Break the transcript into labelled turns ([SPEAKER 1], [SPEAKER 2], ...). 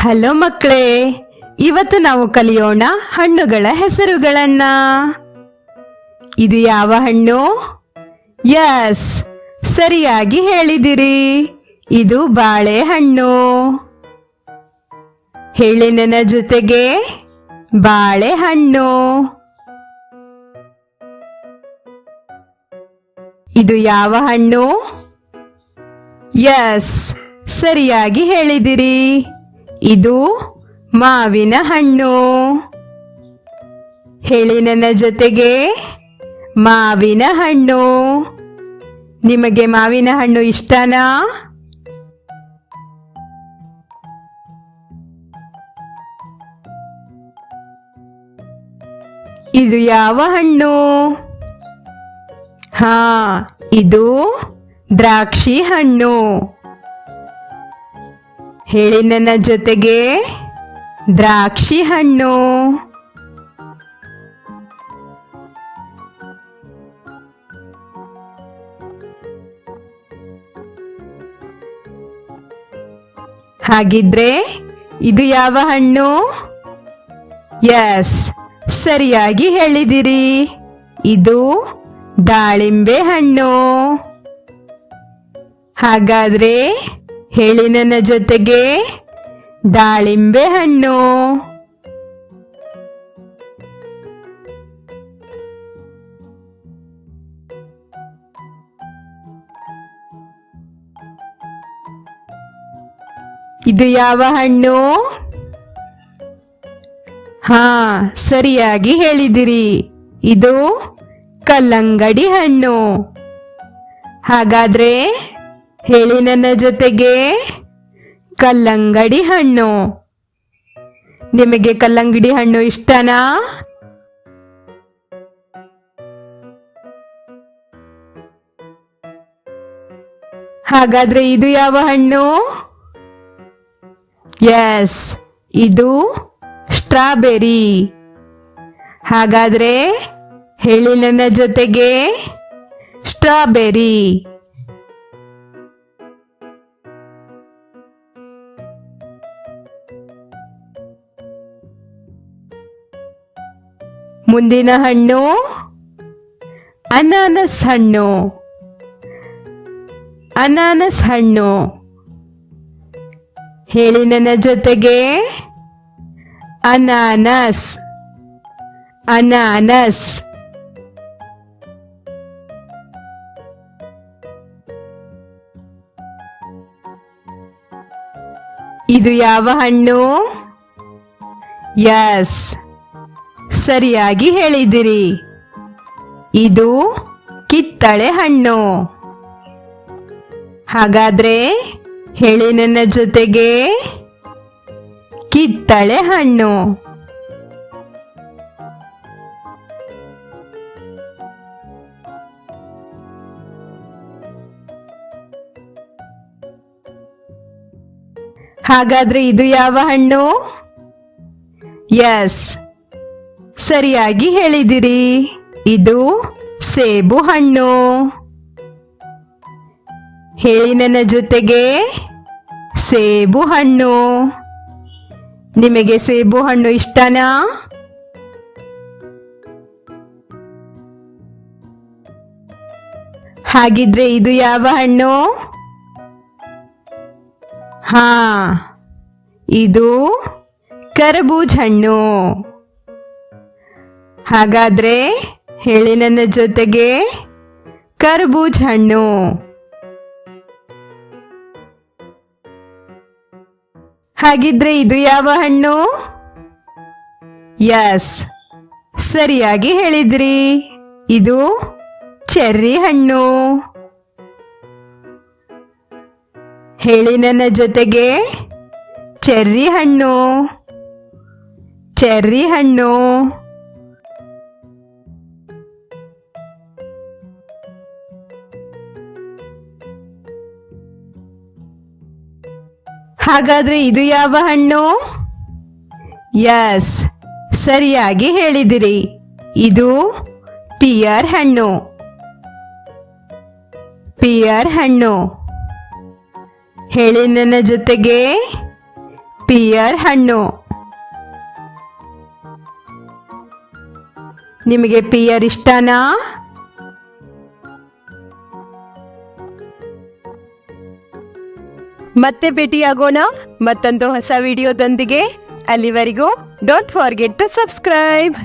[SPEAKER 1] Hello ಮಕ್ಕಳೇ, ಇವತ್ತು ನಾವು ಕಲಿಯೋಣ ಹಣ್ಣುಗಳ ಹೆಸರುಗಳನ್ನ. ಇದು ಯಾವ ಹಣ್ಣು? ಯಸ್ ಸರಿಯಾಗಿ ಹೇಳಿದಿರಿ. ಇದು ಬಾಳೆಹಣ್ಣು ನನ್ನ ಜೊತೆಗೆ ಬಾಳೆಹಣ್ಣು ಇದು ಯಾವ ಹಣ್ಣು? ಯಸ್ ಸರಿಯಾಗಿ ಹೇಳಿದಿರಿ. ಇದು ಮಾವಿನ ಹಣ್ಣು. ಹೇಳಿ ನನ್ನ ಜೊತೆಗೆ, ಮಾವಿನ ಹಣ್ಣು. ನಿಮಗೆ ಮಾವಿನ ಹಣ್ಣು ಇಷ್ಟನಾ? ಇದು ಯಾವ ಹಣ್ಣು? ಹಾ, ಇದು ದ್ರಾಕ್ಷಿ ಹಣ್ಣು. ಹೇಳಿ ನನ್ನ ಜೊತೆಗೆ. ದ್ರಾಕ್ಷಿ ಹಣ್ಣು. ಹಾಗಿದ್ರೆ ಇದು ಯಾವ ಹಣ್ಣು? ಎಸ್, ಸರಿಯಾಗಿ ಹೇಳಿದಿರಿ. ಇದು ದಾಳಿಂಬೆ ಹಣ್ಣು. ಹಾಗಾದ್ರೆ ಹೇಳಿ ನನ್ನ ಜೊತೆಗೆ ದಾಳಿಂಬೆ ಹಣ್ಣು. ಇದು ಯಾವ ಹಣ್ಣು? ಹಾ, ಸರಿಯಾಗಿ ಹೇಳಿದಿರಿ. ಇದು ಕಲ್ಲಂಗಡಿ ಹಣ್ಣು. ಹಾಗಾದ್ರೆ ಹೇಳಿ ನನ್ನ ಜೊತೆಗೆ. ಕಲ್ಲಂಗಡಿ ಹಣ್ಣು. ನಿಮಗೆ ಕಲ್ಲಂಗಡಿ ಹಣ್ಣು ಇಷ್ಟನಾ? ಹಾಗಾದ್ರೆ ಇದು ಯಾವ ಹಣ್ಣು? ಎಸ್ ಇದು ಸ್ಟ್ರಾಬೆರಿ ಹಾಗಾದ್ರೆ ಹೇಳಿ ನನ್ನ ಜೊತೆಗೆ. ಸ್ಟ್ರಾಬೆರಿ ಮುಂದಿನ ಹಣ್ಣು ಅನಾನಸ್ ಹಣ್ಣು. ಅನಾನಸ್ ಹಣ್ಣು. ಹೇಳಿ ನನ್ನ ಜೊತೆಗೆ. ಅನಾನಸ್. ಅನಾನಸ್. ಇದು ಯಾವ ಹಣ್ಣು? ಯಸ್ ಸರಿಯಾಗಿ ಹೇಳಿದಿರಿ ಇದು ಕಿತ್ತಳೆ ಹಣ್ಣು. ಹಾಗಾದ್ರೆ ಹೇಳಿ ನನ್ನ ಜೊತೆಗೆ. ಕಿತ್ತಳೆ ಹಣ್ಣು. ಹಾಗಾದ್ರೆ ಇದು ಯಾವ ಹಣ್ಣು? ಎಸ್ ಸರಿಯಾಗಿ ಹೇಳಿದಿರಿ. ಇದು ಸೇಬು ಹಣ್ಣು. ಹೇಳಿ ನನ್ನ ಜೊತೆಗೆ, ಸೇಬು ಹಣ್ಣು. ನಿಮಗೆ ಸೇಬು ಹಣ್ಣು ಇಷ್ಟನಾ? ಹಾಗಿದ್ರೆ ಇದು ಯಾವ ಹಣ್ಣು? ಹಾ, ಇದು ಕರಬೂಜ್ ಹಣ್ಣು. ಹಾಗಾದ್ರೆ ಹೇಳಿ ನನ್ನ ಜೊತೆಗೆ ಕರ್ಬೂಜ್ ಹಣ್ಣು. ಹಾಗಿದ್ರೆ ಇದು ಯಾವ ಹಣ್ಣು? ಯಸ್ ಸರಿಯಾಗಿ ಹೇಳಿದ್ರಿ. ಇದು ಚೆರ್ರಿ ಹಣ್ಣು. ಹೇಳಿ ನನ್ನ ಜೊತೆಗೆ ಚೆರ್ರಿ ಹಣ್ಣು. ಚೆರ್ರಿ ಹಣ್ಣು. ಹಾಗಾದ್ರೆ ಇದು ಯಾವ ಹಣ್ಣು? ಯಸ್ ಸರಿಯಾಗಿ ಹೇಳಿದಿರಿ. ಇದು ಪಿಯರ್ ಹಣ್ಣು. ಪಿಯರ್ ಹಣ್ಣು. ಹೇಳಿ ನನ್ನ ಜೊತೆಗೆ. ಪಿಯರ್ ಹಣ್ಣು. ನಿಮಗೆ ಪಿಯರ್ ಇಷ್ಟನಾ?
[SPEAKER 2] ಮತ್ತೆ ಭೇಟಿಯಾಗೋಣ. ಮತ್ತೊಂದು ಹೊಸ ವಿಡಿಯೋದೊಂದಿಗೆ ಅಲ್ಲಿವರೆಗೂ ಡೋಂಟ್ ಫಾರ್ಗೆಟ್ ಟು ಸಬ್ಸ್ಕ್ರೈಬ್